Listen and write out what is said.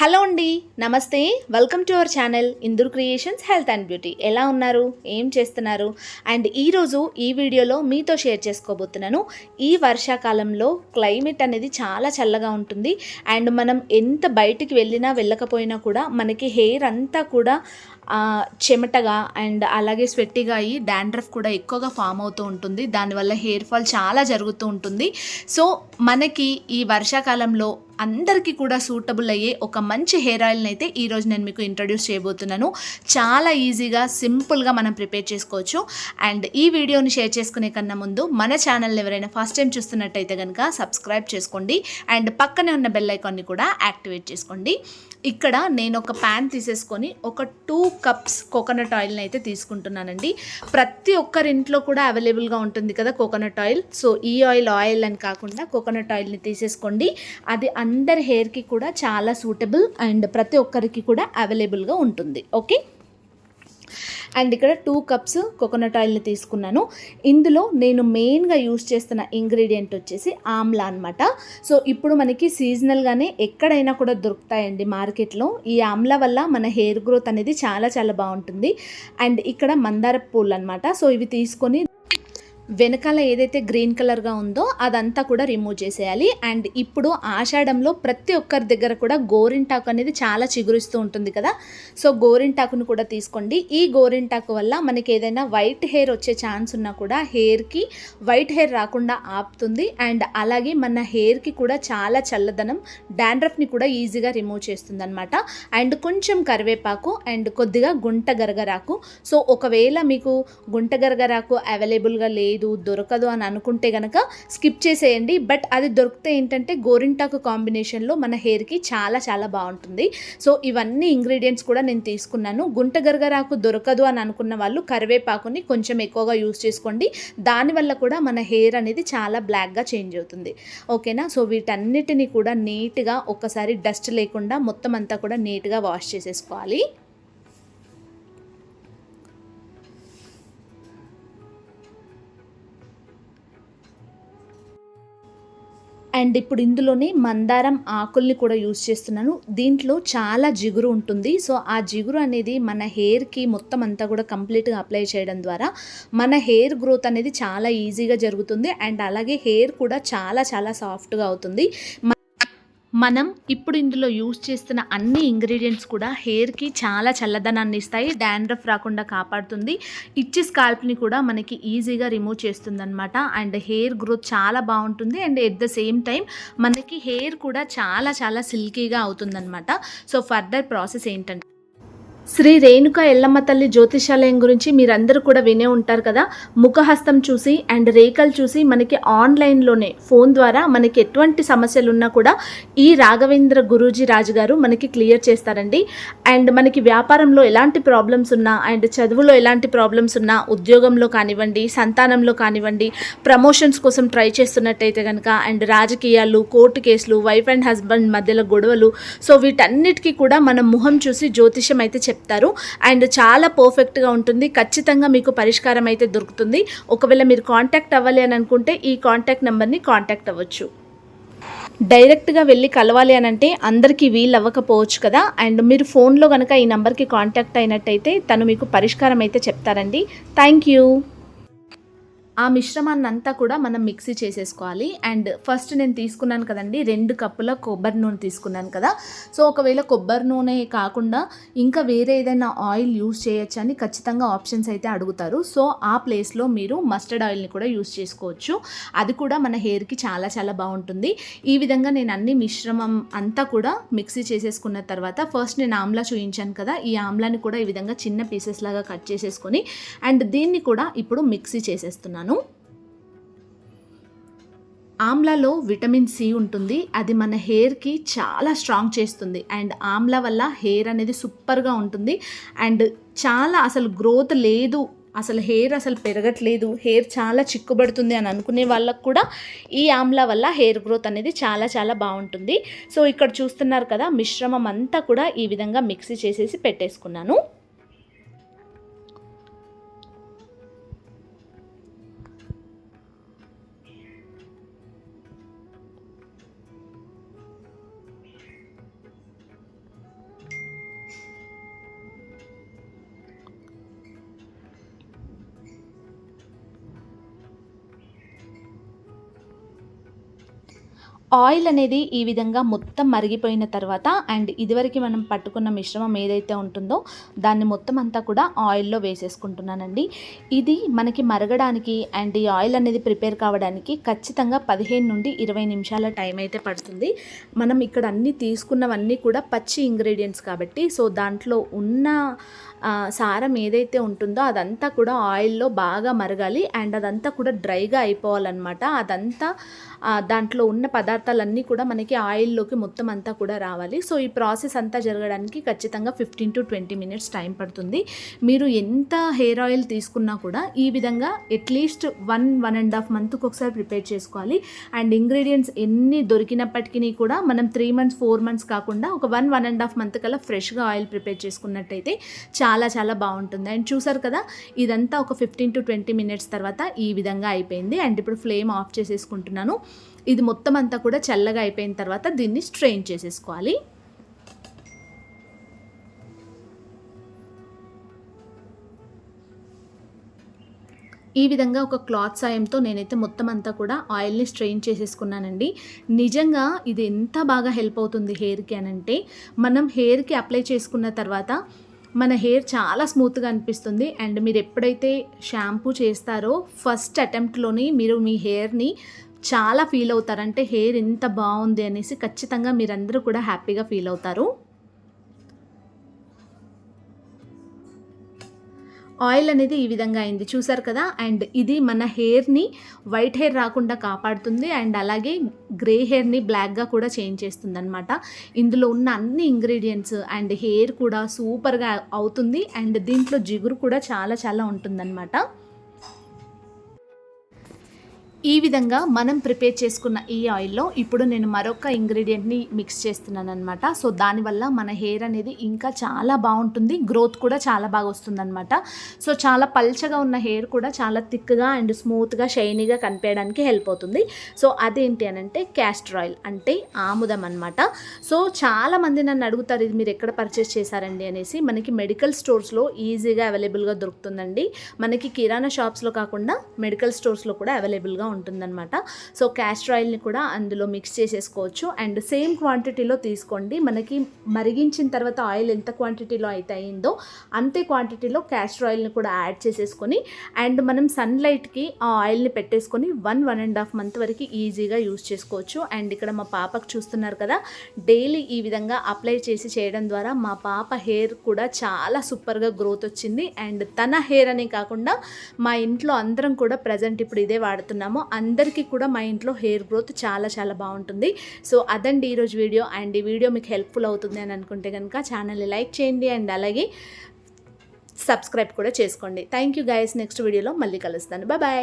Hello అండి నమస్తే. Welcome to our channel Indur creations health and beauty ఎలా ఉన్నారు? ఏం చేస్తున్నారు? అండ్ ఈరోజు ఈ వీడియోలో మీతో షేర్ చేసుకోబోతున్నాను. ఈ వర్షాకాలంలో క్లైమేట్ అనేది చాలా చల్లగా ఉంటుంది. అండ్ మనం ఎంత బయటికి వెళ్ళినా వెళ్ళకపోయినా కూడా మనకి హెయిర్ అంతా కూడా చెమటగా అండ్ అలాగే స్వెట్టిగా అయ్యి డాండ్రఫ్ కూడా ఎక్కువగా ఫామ్ అవుతూ ఉంటుంది. దానివల్ల హెయిర్ ఫాల్ చాలా జరుగుతూ ఉంటుంది. సో మనకి ఈ వర్షాకాలంలో అందరికీ కూడా సూటబుల్ అయ్యే ఒక మంచి హెయిర్ ఆయిల్ని అయితే ఈరోజు నేను మీకు ఇంట్రడ్యూస్ చేయబోతున్నాను. చాలా ఈజీగా సింపుల్గా మనం ప్రిపేర్ చేసుకోవచ్చు. అండ్ ఈ వీడియోని షేర్ చేసుకునే కన్నా ముందు మన ఛానల్ని ఎవరైనా ఫస్ట్ టైం చూస్తున్నట్టయితే కనుక సబ్స్క్రైబ్ చేసుకోండి. అండ్ పక్కనే ఉన్న బెల్ ఐకాన్ని కూడా యాక్టివేట్ చేసుకోండి. ఇక్కడ నేను ఒక ప్యాన్ తీసేసుకొని ఒక టూ కప్స్ కోకోనట్ ఆయిల్ని అయితే తీసుకుంటున్నానండి. ప్రతి ఒక్కరి ఇంట్లో కూడా అవైలబుల్గా ఉంటుంది కదా కోకోనట్ ఆయిల్ సో ఈ ఆయిల్ ఆయిల్ అని కాకుండా కోకోనట్ ఆయిల్ని తీసేసుకోండి. అది అందరి హెయిర్కి కూడా చాలా సూటబుల్ అండ్ ప్రతి ఒక్కరికి కూడా అవైలబుల్గా ఉంటుంది. ఓకే? అండ్ ఇక్కడ టూ కప్స్ కోకోనట్ ఆయిల్ని తీసుకున్నాను. ఇందులో నేను మెయిన్గా యూస్ చేస్తున్న ఇంగ్రీడియంట్ వచ్చేసి ఆమ్లా అనమాట సో ఇప్పుడు మనకి సీజనల్గానే ఎక్కడైనా కూడా దొరుకుతాయండి మార్కెట్లో. ఈ ఆమ్లా వల్ల మన హెయిర్ గ్రోత్ అనేది చాలా చాలా బాగుంటుంది. అండ్ ఇక్కడ మందార పూలు అనమాట సో ఇవి తీసుకొని వెనకాల ఏదైతే గ్రీన్ కలర్గా ఉందో అదంతా కూడా రిమూవ్ చేసేయాలి. అండ్ ఇప్పుడు ఆషాఢంలో ప్రతి ఒక్కరి దగ్గర కూడా గోరింటాకు అనేది చాలా చిగురిస్తూ ఉంటుంది కదా. సో గోరింటాకును కూడా తీసుకోండి. ఈ గోరింటాకు వల్ల మనకి ఏదైనా వైట్ హెయిర్ వచ్చే ఛాన్స్ ఉన్నా కూడా హెయిర్కి వైట్ హెయిర్ రాకుండా ఆపుతుంది. అండ్ అలాగే మన హెయిర్కి కూడా చాలా చల్లదనం డాండ్రఫ్ని కూడా ఈజీగా రిమూవ్ చేస్తుంది అనమాట అండ్ కొంచెం కరివేపాకు అండ్ కొద్దిగా గుంట గరగరాకు. సో ఒకవేళ మీకు గుంట గరగరాకు అవైలబుల్గా లేదు దొరకదు అని అనుకుంటే కనుక స్కిప్ చేసేయండి. బట్ అది దొరికితే ఏంటంటే గోరింటాకు కాంబినేషన్లో మన హెయిర్కి చాలా చాలా బాగుంటుంది. సో ఇవన్నీ ఇంగ్రీడియంట్స్ కూడా నేను తీసుకున్నాను. గుంట గరగరాకు దొరకదు అని అనుకున్న వాళ్ళు కరివేపాకుని కొంచెం ఎక్కువగా యూస్ చేసుకోండి. దానివల్ల కూడా మన హెయిర్ అనేది చాలా బ్లాక్గా చేంజ్ అవుతుంది. ఓకేనా సో వీటన్నిటిని కూడా నీట్గా ఒక్కసారి డస్ట్ లేకుండా మొత్తం అంతా కూడా నీట్గా వాష్ చేసేసుకోవాలి. అండ్ ఇప్పుడు ఇందులోనే మందారం ఆకుల్ని కూడా యూజ్ చేస్తున్నాను. దీంట్లో చాలా జిగురు ఉంటుంది. సో ఆ జిగురు అనేది మన హెయిర్కి మొత్తం అంతా కూడా కంప్లీట్గా అప్లై చేయడం ద్వారా మన హెయిర్ గ్రోత్ అనేది చాలా ఈజీగా జరుగుతుంది. అండ్ అలాగే హెయిర్ కూడా చాలా చాలా సాఫ్ట్గా అవుతుంది. మనం ఇప్పుడు ఇందులో యూజ్ చేస్తున్న అన్ని ఇంగ్రీడియంట్స్ కూడా హెయిర్కి చాలా చల్లదనాన్ని ఇస్తాయి డాండ్రఫ్ రాకుండా కాపాడుతుంది. ఇచ్చి స్కాల్ప్ని కూడా మనకి ఈజీగా రిమూవ్ చేస్తుంది అనమాట అండ్ హెయిర్ గ్రోత్ చాలా బాగుంటుంది. And at the same time మనకి హెయిర్ కూడా చాలా చాలా సిల్కీగా అవుతుందన్నమాట. సో ఫర్దర్ ప్రాసెస్ ఏంటంటే శ్రీ రేణుక ఎల్లమ్మ తల్లి జ్యోతిషాలయం గురించి మీరందరూ కూడా వినే ఉంటారు కదా. ముఖహస్తం చూసి అండ్ రేఖలు చూసి మనకి ఆన్లైన్లోనే ఫోన్ ద్వారా మనకి ఎటువంటి సమస్యలు ఉన్నా కూడా ఈ రాఘవేంద్ర గురూజీ రాజు గారు మనకి క్లియర్ చేస్తారండి. అండ్ మనకి వ్యాపారంలో ఎలాంటి ప్రాబ్లమ్స్ ఉన్నా అండ్ చదువులో ఎలాంటి ప్రాబ్లమ్స్ ఉన్నా ఉద్యోగంలో కానివ్వండి సంతానంలో కానివ్వండి ప్రమోషన్స్ కోసం ట్రై చేస్తున్నట్టయితే కనుక అండ్ రాజకీయాలు కోర్టు కేసులు వైఫ్ అండ్ హస్బెండ్ మధ్యలో గొడవలు సో వీటన్నిటికీ కూడా మనం ముఖం చూసి జ్యోతిషం అయితే చెప్తారు. అండ్ చాలా పర్ఫెక్ట్గా ఉంటుంది. ఖచ్చితంగా మీకు పరిష్కారం అయితే దొరుకుతుంది. ఒకవేళ మీరు కాంటాక్ట్ అవ్వాలి అని అనుకుంటే ఈ కాంటాక్ట్ నెంబర్ని కాంటాక్ట్ అవ్వచ్చు. డైరెక్ట్గా వెళ్ళి కలవాలి అని అంటే అందరికీ వీలు అవ్వకపోవచ్చు కదా. అండ్ మీరు ఫోన్లో కనుక ఈ నెంబర్కి కాంటాక్ట్ అయినట్టయితే తను మీకు పరిష్కారం అయితే చెప్తారండి. థ్యాంక్ యూ ఆ మిశ్రమాన్ని అంతా కూడా మనం మిక్సీ చేసేసుకోవాలి. అండ్ ఫస్ట్ నేను తీసుకున్నాను కదండి రెండు కప్పుల కొబ్బరి నూనె తీసుకున్నాను కదా. సో ఒకవేళ కొబ్బరి నూనె కాకుండా ఇంకా వేరే ఏదైనా ఆయిల్ యూస్ చేయొచ్చు అని ఖచ్చితంగా ఆప్షన్స్ అయితే అడుగుతారు. సో ఆ ప్లేస్లో మీరు మస్టర్డ్ ఆయిల్ని కూడా యూస్ చేసుకోవచ్చు. అది కూడా మన హెయిర్కి చాలా చాలా బాగుంటుంది. ఈ విధంగా నేను అన్ని మిశ్రమం అంతా కూడా మిక్సీ చేసేసుకున్న తర్వాత ఫస్ట్ నేను ఆమ్లా చూయించాను కదా. ఈ ఆమ్లాని కూడా ఈ విధంగా చిన్న పీసెస్ లాగా కట్ చేసేసుకొని అండ్ దీన్ని కూడా ఇప్పుడు మిక్సీ చేసేస్తున్నాను. ఆమ్లాలో విటమిన్ సి ఉంటుంది. అది మన హెయిర్కి చాలా స్ట్రాంగ్ చేస్తుంది. అండ్ ఆమ్లా వల్ల హెయిర్ అనేది సూపర్గా ఉంటుంది. అండ్ చాలా అసలు గ్రోత్ లేదు. అసలు హెయిర్ అసలు పెరగట్లేదు. హెయిర్ చాలా చిక్కుబడుతుంది అని అనుకునే వాళ్ళకు కూడా ఈ ఆమ్లా వల్ల హెయిర్ గ్రోత్ అనేది చాలా చాలా బాగుంటుంది. సో ఇక్కడ చూస్తున్నారు కదా మిశ్రమం అంతా కూడా ఈ విధంగా మిక్సీ చేసేసి పెట్టేసుకున్నాను. ఆయిల్ అనేది ఈ విధంగా మొత్తం మరిగిపోయిన తర్వాత అండ్ ఇదివరకు మనం పట్టుకున్న మిశ్రమం ఏదైతే ఉంటుందో దాన్ని మొత్తం అంతా కూడా ఆయిల్లో వేసేసుకుంటున్నానండి. ఇది మనకి మరగడానికి అండ్ ఈ ఆయిల్ అనేది ప్రిపేర్ కావడానికి ఖచ్చితంగా పదిహేను నుండి ఇరవై నిమిషాల టైం అయితే పడుతుంది. మనం ఇక్కడ అన్నీ తీసుకున్నవన్నీ కూడా పచ్చి ఇంగ్రీడియంట్స్ కాబట్టి సో దాంట్లో ఉన్న సారం ఏదైతే ఉంటుందో అదంతా కూడా ఆయిల్లో బాగా మరగాలి అండ్ అదంతా కూడా డ్రైగా అయిపోవాలన్నమాట. అదంతా దాంట్లో ఉన్న పదార్థాలన్నీ కూడా మనకి ఆయిల్లోకి మొత్తం అంతా కూడా రావాలి. సో ఈ ప్రాసెస్ అంతా జరగడానికి ఖచ్చితంగా fifteen to twenty minutes time పడుతుంది. మీరు ఎంత హెయిర్ ఆయిల్ తీసుకున్నా కూడా ఈ విధంగా at least one one and half మంత్కి ఒకసారి ప్రిపేర్ చేసుకోవాలి. అండ్ ఇంగ్రీడియంట్స్ ఎన్ని దొరికినప్పటికీ కూడా మనం త్రీ మంత్స్ ఫోర్ మంత్స్ కాకుండా ఒక one one and half month కల్లా ఫ్రెష్గా ఆయిల్ ప్రిపేర్ చేసుకున్నట్టయితే చాలా చాలా బాగుంటుంది. అండ్ చూసారు కదా ఇదంతా ఒక ఫిఫ్టీన్ టు ట్వంటీ మినిట్స్ తర్వాత ఈ విధంగా అయిపోయింది. అండ్ ఇప్పుడు ఫ్లేమ్ ఆఫ్ చేసేసుకుంటున్నాను. ఇది మొత్తం అంతా కూడా చల్లగా అయిపోయిన తర్వాత దీన్ని స్ట్రెయిన్ చేసేసుకోవాలి. ఈ విధంగా ఒక క్లాత్ సాయంతో నేనైతే మొత్తం అంతా కూడా ఆయిల్ని స్ట్రెయిన్ చేసేసుకున్నానండి. నిజంగా ఇది ఎంత బాగా హెల్ప్ అవుతుంది హెయిర్కి అని అంటే మనం హెయిర్కి అప్లై చేసుకున్న తర్వాత మన హెయిర్ చాలా స్మూత్గా అనిపిస్తుంది. అండ్ మీరు ఎప్పుడైతే షాంపూ చేస్తారో ఫస్ట్ అటెంప్ట్లోని మీరు మీ హెయిర్ని చాలా ఫీల్ అవుతారంటే హెయిర్ ఎంత బాగుంది అనేసి ఖచ్చితంగా మీరందరూ కూడా హ్యాపీగా ఫీల్ అవుతారు. ఆయిల్ అనేది ఈ విధంగా అయింది. చూసారు కదా? అండ్ ఇది మన హెయిర్ని వైట్ హెయిర్ రాకుండా కాపాడుతుంది. అండ్ అలాగే గ్రే హెయిర్ని బ్లాక్గా కూడా చేంజ్ చేస్తుంది అనమాట ఇందులో ఉన్న అన్ని ఇంగ్రీడియంట్స్ అండ్ హెయిర్ కూడా సూపర్గా అవుతుంది. అండ్ దీంట్లో జిగురు కూడా చాలా చాలా ఉంటుందన్నమాట. ఈ విధంగా మనం ప్రిపేర్ చేసుకున్న ఈ ఆయిల్లో ఇప్పుడు నేను మరొక ఇంగ్రీడియంట్ని మిక్స్ చేస్తున్నాను అనమాట సో దానివల్ల మన హెయిర్ అనేది ఇంకా చాలా బాగుంటుంది. గ్రోత్ కూడా చాలా బాగా వస్తుందన్నమాట. సో చాలా పల్చగా ఉన్న హెయిర్ కూడా చాలా థిక్గా అండ్ స్మూత్గా షైనీగా కనిపించడానికి హెల్ప్ అవుతుంది. సో అదేంటి అని అంటే క్యాస్టర్ ఆయిల్ అంటే ఆముదం అనమాట సో చాలా మంది నన్ను అడుగుతారు ఇది మీరు ఎక్కడ పర్చేస్ చేశారండి? అనేసి మనకి మెడికల్ స్టోర్స్లో ఈజీగా అవైలబుల్గా దొరుకుతుందండి. మనకి కిరాణా షాప్స్లో కాకుండా మెడికల్ స్టోర్స్లో కూడా అవైలబుల్గా ఉంటుందన్నమాట. సో క్యాస్టర్ ఆయిల్ని కూడా అందులో మిక్స్ చేసేసుకోవచ్చు. అండ్ సేమ్ క్వాంటిటీలో తీసుకోండి. మనకి మరిగించిన తర్వాత ఆయిల్ ఎంత క్వాంటిటీలో అయితే అయిందో అంతే క్వాంటిటీలో క్యాస్టర్ ఆయిల్ని కూడా యాడ్ చేసేసుకొని అండ్ మనం సన్లైట్కి ఆ ఆయిల్ని పెట్టేసుకొని one one and half month వరకు ఈజీగా యూజ్ చేసుకోవచ్చు. అండ్ ఇక్కడ మా పాపకు చూస్తున్నారు కదా డైలీ ఈ విధంగా అప్లై చేసి చేయడం ద్వారా మా పాప హెయిర్ కూడా చాలా సూపర్గా గ్రోత్ వచ్చింది. అండ్ తన హెయిర్ అనే కాకుండా మా ఇంట్లో అందరం కూడా ప్రజెంట్ ఇప్పుడు ఇదే వాడుతున్నాము. అందరికీ కూడా మా ఇంట్లో హెయిర్ గ్రోత్ చాలా చాలా బాగుంటుంది. సో అదండి ఈరోజు వీడియో. అండ్ ఈ వీడియో మీకు హెల్ప్ఫుల్ అవుతుంది అని అనుకుంటే కనుక ఛానల్ని లైక్ చేయండి. అండ్ అలాగే సబ్స్క్రైబ్ కూడా చేసుకోండి. Thank you guys. నెక్స్ట్ వీడియోలో మళ్ళీ కలుస్తాను. బాయ్.